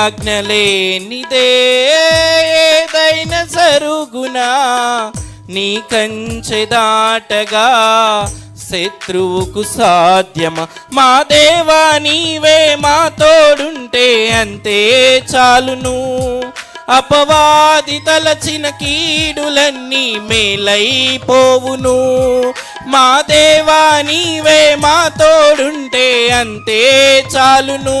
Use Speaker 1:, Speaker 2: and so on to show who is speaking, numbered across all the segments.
Speaker 1: ఆజ్ఞలేనిదే ఏదైన సరుగునా నీ కంచె దాటగా శత్రువుకు సాధ్యమా? మా దేవా నీవే మా తోడుంటే అంతే చాలును. అపవాది తలచిన కీడులన్నీ మేలైపోవును. మా దేవా నీవే మా తోడుంటే అంతే చాలును.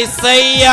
Speaker 1: say, uh...